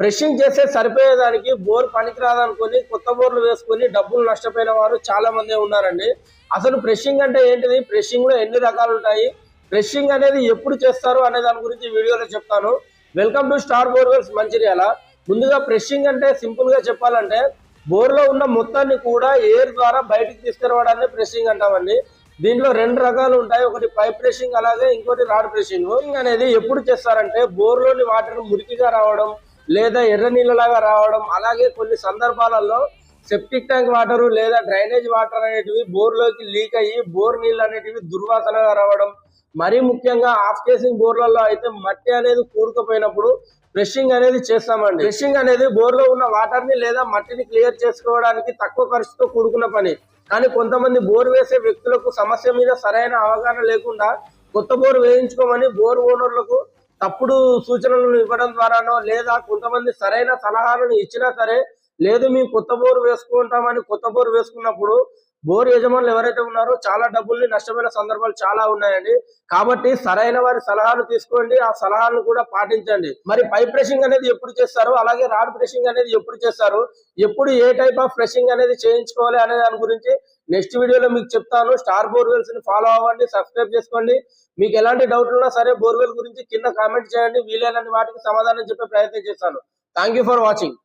ఫ్రెషింగ్ చేస్తే సరిపోయేదానికి బోర్ పనికిరాదనుకొని కొత్త బోర్లు వేసుకొని డబ్బులు నష్టపోయిన వారు చాలా మంది ఉన్నారండి. అసలు ఫ్రెషింగ్ అంటే ఏంటిది? ఫ్రెషింగ్లో ఎన్ని రకాలు ఉంటాయి? ఫ్రెషింగ్ అనేది ఎప్పుడు చేస్తారు అనే దాని గురించి వీడియోలో చెప్తాను. Welcome to Star Borewells Mancherial. ముందుగా ఫ్రెషింగ్ అంటే సింపుల్గా చెప్పాలంటే బోర్లో ఉన్న మొత్తాన్ని కూడా ఎయిర్ ద్వారా బయటికి తీసుకురావడాన్ని ఫ్రెషింగ్ అంటామండి. దీంట్లో రెండు రకాలు ఉంటాయి. ఒకటి పైప్ ప్రెషింగ్ అలాగే ఇంకోటి రాడ్ ప్రెషింగ్ అనేది ఎప్పుడు చేస్తారంటే బోర్లోని వాటర్ మురికిగా రావడం లేదా ఎర్ర నీళ్ళలాగా రావడం అలాగే కొన్ని సందర్భాలలో సెప్టిక్ ట్యాంక్ వాటర్ లేదా డ్రైనేజ్ వాటర్ అనేటివి బోర్లోకి లీక్ అయ్యి బోర్ నీళ్ళు అనేటివి దుర్వాసనగా రావడం. మరీ ముఖ్యంగా ఆఫ్ కేసింగ్ బోర్లలో అయితే మట్టి అనేది కూరుకుపోయినప్పుడు ఫ్రెషింగ్ అనేది చేస్తామండి. ఫ్రెషింగ్ అనేది బోర్లో ఉన్న వాటర్ని లేదా మట్టిని క్లియర్ చేసుకోవడానికి తక్కువ ఖర్చుతో కూడుకున్న పని. కానీ కొంతమంది బోర్ వేసే వ్యక్తులకు సమస్య మీద సరైన అవగాహన లేకుండా కొత్త బోర్ వేయించుకోమని బోర్ ఓనర్లకు తప్పుడు సూచనలను ఇవ్వడం ద్వారానో లేదా కొంతమంది సరైన సలహాలను ఇచ్చినా సరే లేదు మేము కొత్త బోరు వేసుకుంటామని కొత్త బోరు వేసుకున్నప్పుడు బోర్ యజమానులు ఎవరైతే ఉన్నారో చాలా డబ్బుల్ని నష్టమైన సందర్భాలు చాలా ఉన్నాయండి. కాబట్టి సరైన వారి సలహాలు తీసుకోండి ఆ సలహాలను కూడా పాటించండి. మరి పైప్ ప్రెషింగ్ అనేది ఎప్పుడు చేస్తారు? అలాగే రాడ్ బ్రషింగ్ అనేది ఎప్పుడు చేస్తారు? ఎప్పుడు ఏ టైప్ ఆఫ్ ప్రెషింగ్ అనేది చేయించుకోవాలి అనే దాని గురించి నెక్స్ట్ వీడియోలో మీకు చెప్తాను. స్టార్ బోర్వెల్స్ని ఫాలో అవ్వండి సబ్స్క్రైబ్ చేసుకోండి. మీకు ఎలాంటి డౌట్ ఉన్నా సరే బోర్వెల్ గురించి కింద కామెంట్ చేయండి. వీలైనన్ని వాటికి సమాధానం చెప్పే ప్రయత్నం చేస్తాను. Thank for watching